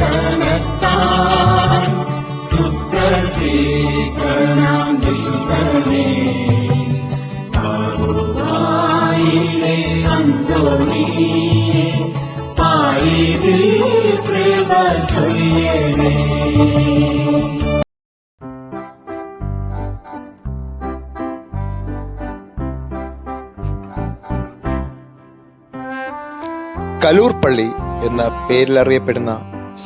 വചനത്താൽ സുപ്രസീകരണം പായിതിൽ കൃപ ചൊല്ലിയേ കലൂർ പള്ളി എന്ന പേരിലറിയപ്പെടുന്ന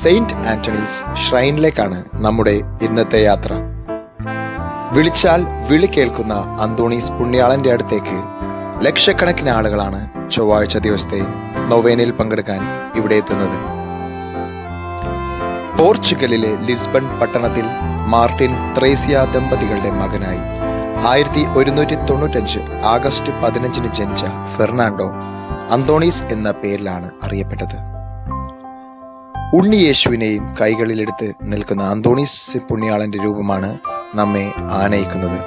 സെയിന്റ് ആന്റണീസ് ഷ്രൈനിലേക്കാണ് നമ്മുടെ ഇന്നത്തെ യാത്ര. വിളിച്ചാൽ വിളി കേൾക്കുന്ന അന്തോണീസ് പുണ്യാളന്റെ അടുത്തേക്ക് ലക്ഷക്കണക്കിന് ആളുകളാണ് ചൊവ്വാഴ്ച ദിവസത്തെ നൊവേനയിൽ പങ്കെടുക്കാൻ ഇവിടെ എത്തുന്നത്. പോർച്ചുഗലിലെ ലിസ്ബൺ പട്ടണത്തിൽ മാർട്ടിൻ ത്രേസിയ ദമ്പതികളുടെ മകനായി ആയിരത്തി ഒരുന്നൂറ്റി തൊണ്ണൂറ്റഞ്ച് ആഗസ്റ്റ് പതിനഞ്ചിന് ജനിച്ച ഫെർണാണ്ടോ അന്തോണീസ് എന്ന പേരിലാണ് അറിയപ്പെട്ടത്. ഉണ്ണിയേശുവിനെയും കൈകളിലെടുത്ത് നിൽക്കുന്ന അന്തോണീസ് പുണ്യാളന്റെ രൂപമാണ് നമ്മെ ആനയിക്കുന്നത്.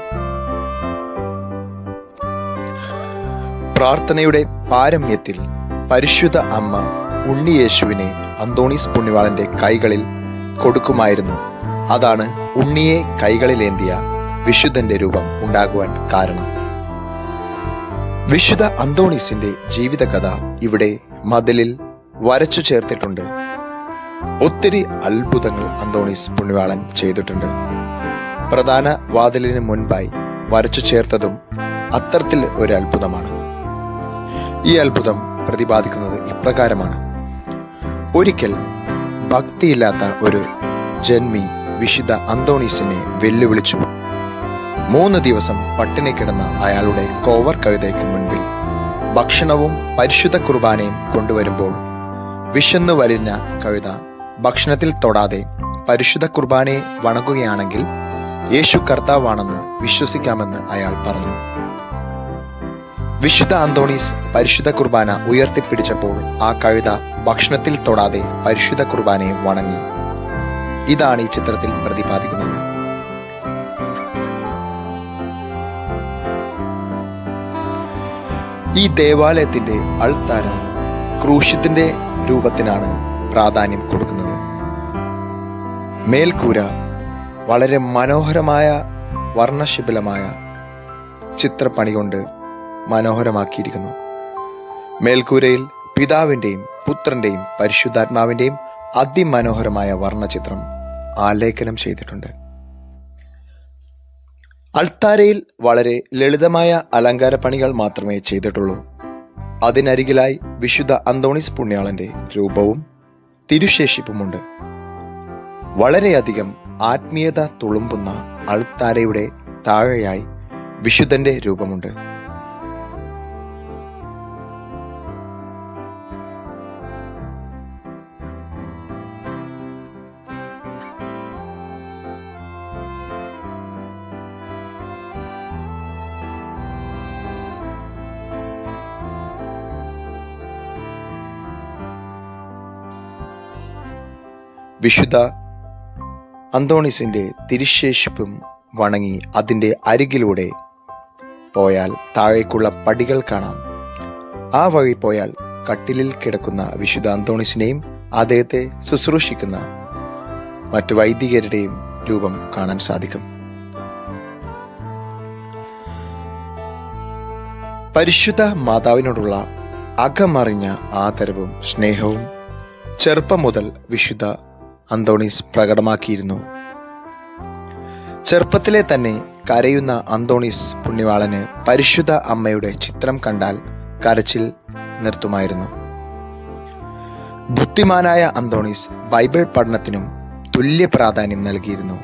പ്രാർത്ഥനയുടെ പാരമ്യത്തിൽ പരിശുദ്ധ അമ്മ ഉണ്ണിയേശുവിനെ അന്തോണീസ് പുണ്യവാളന്റെ കൈകളിൽ കൊടുക്കുമായിരുന്നു. അതാണ് ഉണ്ണിയെ കൈകളിലേന്തിയ വിശുദ്ധന്റെ രൂപം ഉണ്ടാകുവാൻ കാരണം. വിശുദ്ധ അന്തോണീസിന്റെ ജീവിതകഥ ഇവിടെ മതിലിൽ വരച്ചു ചേർത്തിട്ടുണ്ട്. ഒത്തിരി അത്ഭുതങ്ങൾ അന്തോണീസ് പുണ്യവാളൻ ചെയ്തിട്ടുണ്ട്. പ്രധാന വാതിലിന് മുൻപായി വരച്ചു ചേർത്തതും അത്തരത്തിൽ ഒരു അത്ഭുതമാണ്. ഈ അത്ഭുതം പ്രതിപാദിക്കുന്നത് ഇപ്രകാരമാണ്. ഒരിക്കൽ ഭക്തിയില്ലാത്ത ഒരു ജന്മി വിശുദ്ധ അന്തോണീസിനെ വെല്ലുവിളിച്ചു. മൂന്ന് ദിവസം പട്ടിണി കിടന്ന അയാളുടെ കോവർ കഴുതയ്ക്ക് മുൻപിൽ ഭക്ഷണവും പരിശുദ്ധ കുർബാനയും കൊണ്ടുവരുമ്പോൾ വിശന്നു വലിഞ്ഞ കഴുത ഭക്ഷണത്തിൽ തൊടാതെ പരിശുദ്ധ കുർബാനയെ വണങ്ങുകയാണെങ്കിൽ യേശു കർത്താവാണെന്ന് വിശ്വസിക്കാമെന്ന് അയാൾ പറഞ്ഞു. വിശുദ്ധ അന്തോണീസ് പരിശുദ്ധ കുർബാന ഉയർത്തിപ്പിടിച്ചപ്പോൾ ആ കഴുത ഭക്ഷണത്തിൽ തൊടാതെ പരിശുദ്ധ കുർബാനയെ വണങ്ങി. ഇതാണ് ഈ ചിത്രത്തിൽ പ്രതിപാദിക്കുന്നത്. ഈ ദേവാലയത്തിന്റെ അൾത്താര ക്രൂശത്തിന്റെ രൂപത്തിനാണ് പ്രാധാന്യം കൊടുക്കുന്നത്. മേൽക്കൂര വളരെ മനോഹരമായ വർണശിബിലമായ ചിത്രപ്പണി കൊണ്ട് മനോഹരമാക്കിയിരിക്കുന്നു. മേൽക്കൂരയിൽ പിതാവിന്റെയും പുത്രന്റെയും പരിശുദ്ധാത്മാവിന്റെയും അതിമനോഹരമായ വർണചിത്രം ആലേഖനം ചെയ്തിട്ടുണ്ട്. അൾത്താരയിൽ വളരെ ലളിതമായ അലങ്കാര പണികൾ മാത്രമേ ചെയ്തിട്ടുള്ളൂ. അതിനരികിലായി വിശുദ്ധ അന്തോണിസ് പുണ്യാളന്റെ രൂപവും തിരുശേഷിപ്പുമുണ്ട്. വളരെയധികം ആത്മീയത തുളുമ്പുന്ന അൾത്താരയുടെ താഴെയായി വിശുദ്ധന്റെ രൂപമുണ്ട്. വിശുദ്ധ അന്തോണിസിന്റെ തിരുശേഷിപ്പും വണങ്ങി അതിന്റെ അരികിലൂടെ പോയാൽ താഴേക്കുള്ള പടികൾ കാണാം. ആ വഴി പോയാൽ കട്ടിലിൽ കിടക്കുന്ന വിശുദ്ധ അന്തോണിസിനെയും അദ്ദേഹത്തെ ശുശ്രൂഷിക്കുന്ന മറ്റു വൈദികരുടെയും രൂപം കാണാൻ സാധിക്കും. പരിശുദ്ധ മാതാവിനോടുള്ള അകമറിഞ്ഞ ആദരവും സ്നേഹവും ചെറുപ്പം മുതൽ വിശുദ്ധ അന്തോണീസ് പ്രകടമാക്കിയിരുന്നു. ചെറുപ്പത്തിലെ തന്നെ കരയുന്ന അന്തോണീസ് പുണ്യവാളന് പരിശുദ്ധ അമ്മയുടെ ചിത്രം കണ്ടാൽ കരച്ചിൽ നിർത്തുമായിരുന്നു. ബുദ്ധിമാനായ അന്തോണീസ് ബൈബിൾ പഠനത്തിനും തുല്യ പ്രാധാന്യം നൽകിയിരുന്നു.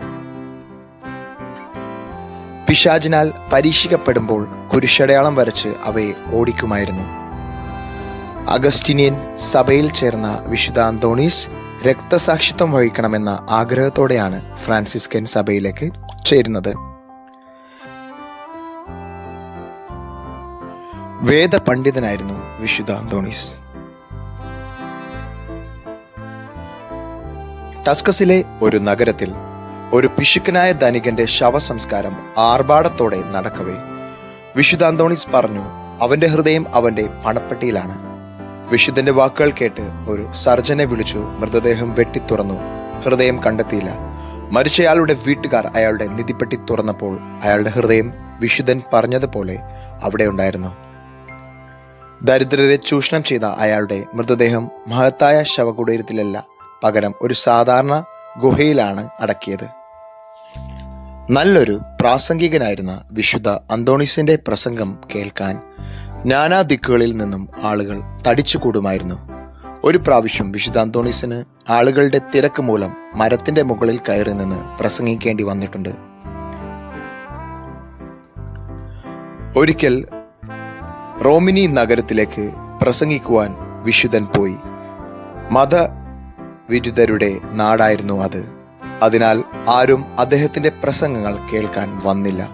പിശാചിനാൽ പരീക്ഷിക്കപ്പെടുമ്പോൾ കുരിശടയാളം വരച്ച് അവയെ ഓടിക്കുമായിരുന്നു. അഗസ്റ്റിനിയൻ സഭയിൽ ചേർന്ന വിശുദ്ധ അന്തോണീസ് രക്തസാക്ഷിത്വം വഹിക്കണമെന്ന ആഗ്രഹത്തോടെയാണ് ഫ്രാൻസിസ്കൻ സഭയിലേക്ക് ചേരുന്നത്. വേദ പണ്ഡിതനായിരുന്നു വിശുദ്ധ അന്തോണീസ്. ടസ്കസിലെ ഒരു നഗരത്തിൽ ഒരു പിശുക്കനായ ധനികന്റെ ശവസംസ്കാരം ആർഭാടത്തോടെ നടക്കവേ വിശുദ്ധ അന്തോണീസ് പറഞ്ഞു അവന്റെ ഹൃദയം അവന്റെ പണപ്പെട്ടിയിലാണ്. വിശുദ്ധന്റെ വാക്കുകൾ കേട്ട് ഒരു സർജനെ വിളിച്ചു മൃതദേഹം വെട്ടിത്തുറന്നു ഹൃദയം കണ്ടെത്തിയില്ല. മരിച്ചയാളുടെ വീട്ടുകാർ അയാളുടെ നിധിപ്പെട്ടി തുറന്നപ്പോൾ അയാളുടെ ഹൃദയം വിശുദ്ധൻ പറഞ്ഞതുപോലെ അവിടെ ഉണ്ടായിരുന്നു. ദരിദ്രരെ ചൂഷണം ചെയ്ത അയാളുടെ മൃതദേഹം മഹത്തായ ശവകുടീരത്തിലല്ല പകരം ഒരു സാധാരണ ഗുഹയിലാണ് അടക്കിയത്. നല്ലൊരു പ്രാസംഗികനായിരുന്ന വിശുദ്ധ അന്തോണീസിന്റെ പ്രസംഗം കേൾക്കാൻ നാനാ ദിക്കുകളിൽ നിന്നും ആളുകൾ തടിച്ചു കൂടുമായിരുന്നു ഒരു പ്രാവശ്യം വിശുദ്ധ അന്തോണീസിന് ആളുകളുടെ തിരക്ക് മൂലം മരത്തിന്റെ മുകളിൽ കയറി നിന്ന് പ്രസംഗിക്കേണ്ടി വന്നിട്ടുണ്ട്. ഒരിക്കൽ റോമിനി നഗരത്തിലേക്ക് പ്രസംഗിക്കുവാൻ വിശുദ്ധൻ പോയി. മത വിരുദ്ധരുടെ നാടായിരുന്നു അത്. അതിനാൽ ആരും അദ്ദേഹത്തിന്റെ പ്രസംഗങ്ങൾ കേൾക്കാൻ വന്നില്ല.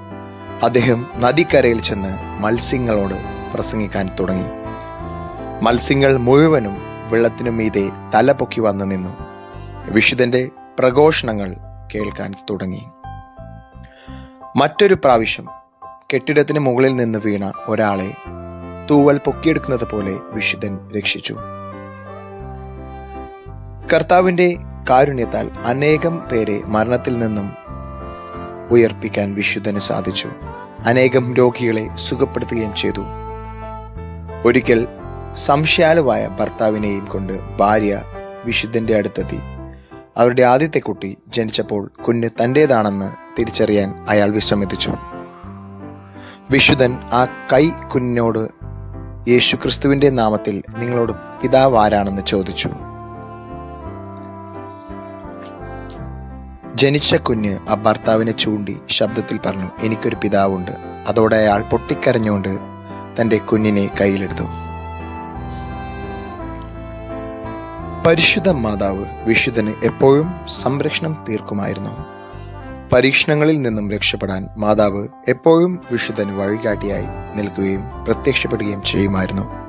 അദ്ദേഹം നദിക്കരയിൽ ചെന്ന് മത്സ്യങ്ങളോട് പ്രസംഗിക്കാൻ തുടങ്ങി. മത്സ്യങ്ങൾ മുഴുവനും വെള്ളത്തിനു മീതെ തല പൊക്കി വന്നു നിന്നു. വിശുദ്ധന്റെ പ്രഘോഷണങ്ങൾ കേൾക്കാൻ തുടങ്ങി. മറ്റൊരു പ്രാവശ്യം കെട്ടിടത്തിന് മുകളിൽ നിന്ന് വീണ ഒരാളെ തൂവൽ പൊക്കിയെടുക്കുന്നത് പോലെ വിശുദ്ധൻ രക്ഷിച്ചു. കർത്താവിന്റെ കാരുണ്യത്താൽ അനേകം പേരെ മരണത്തിൽ നിന്നും ഉയർപ്പിക്കാൻ വിശുദ്ധന് സാധിച്ചു. അനേകം രോഗികളെ സുഖപ്പെടുത്തുകയും ചെയ്തു. ഒരിക്കൽ സംശയാലുവായ ഭർത്താവിനെയും കൊണ്ട് ഭാര്യ വിശുദ്ധന്റെ അടുത്തെത്തി. അവരുടെ ആദ്യത്തെ കുട്ടി ജനിച്ചപ്പോൾ കുഞ്ഞ് തന്റെതാണെന്ന് തിരിച്ചറിയാൻ അയാൾ വിസമ്മതിച്ചു വിശുദ്ധൻ ആ കൈ കുഞ്ഞിനോട് യേശു ക്രിസ്തുവിന്റെ നാമത്തിൽ നിങ്ങളോട് പിതാവ് ആരാണെന്ന് ചോദിച്ചു. ജനിച്ച കുഞ്ഞ് ആ ഭർത്താവിനെ ചൂണ്ടി ശബ്ദത്തിൽ പറഞ്ഞു എനിക്കൊരു പിതാവുണ്ട്. അതോടെ അയാൾ പൊട്ടിക്കരഞ്ഞുകൊണ്ട് തന്റെ കുഞ്ഞിനെ കയ്യിലെടുത്തു. പരിശുദ്ധ മാതാവ് വിശുദ്ധന് എപ്പോഴും സംരക്ഷണം തീർക്കുമായിരുന്നു. പരീക്ഷണങ്ങളിൽ നിന്നും രക്ഷപ്പെടാൻ മാതാവ് എപ്പോഴും വിശുദ്ധന് വഴികാട്ടിയായി നിൽക്കുകയും പ്രത്യക്ഷപ്പെടുകയും ചെയ്യുമായിരുന്നു.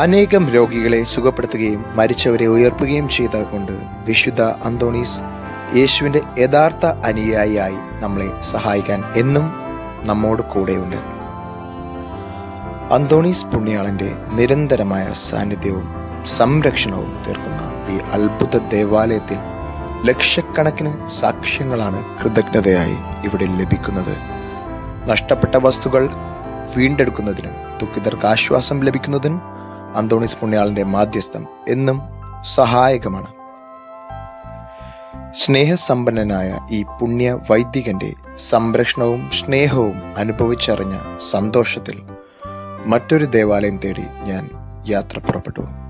അനേകം രോഗികളെ സുഖപ്പെടുത്തുകയും മരിച്ചവരെ ഉയർത്തുകയും ചെയ്ത കൊണ്ട് വിശുദ്ധ അന്തോണീസ് യേശുവിന്റെ യഥാർത്ഥ അനുയായിയായി നമ്മളെ സഹായിക്കാൻ എന്നും നമ്മോട് കൂടെയുണ്ട്. അന്തോണീസ് പുണ്യാളന്റെ നിരന്തരമായ സാന്നിധ്യവും സംരക്ഷണവും തീർക്കുന്ന ഈ അത്ഭുത ദേവാലയത്തിൽ ലക്ഷക്കണക്കിന് സാക്ഷ്യങ്ങളാണ് കൃതജ്ഞതയായി ഇവിടെ ലഭിക്കുന്നത്. നഷ്ടപ്പെട്ട വസ്തുക്കൾ വീണ്ടെടുക്കുന്നതിനും ദുഃഖിതർക്ക് ആശ്വാസം ലഭിക്കുന്നതിനും അന്തോണീസ് പുണ്യാളന്റെ മാധ്യസ്ഥം എന്നും സഹായകമാണ്. സ്നേഹസമ്പന്നനായ ഈ പുണ്യ വൈദികന്റെ സംരക്ഷണവും സ്നേഹവും അനുഭവിച്ചറിഞ്ഞ സന്തോഷത്തിൽ മറ്റൊരു ദേവാലയം തേടി ഞാൻ യാത്ര പുറപ്പെട്ടു.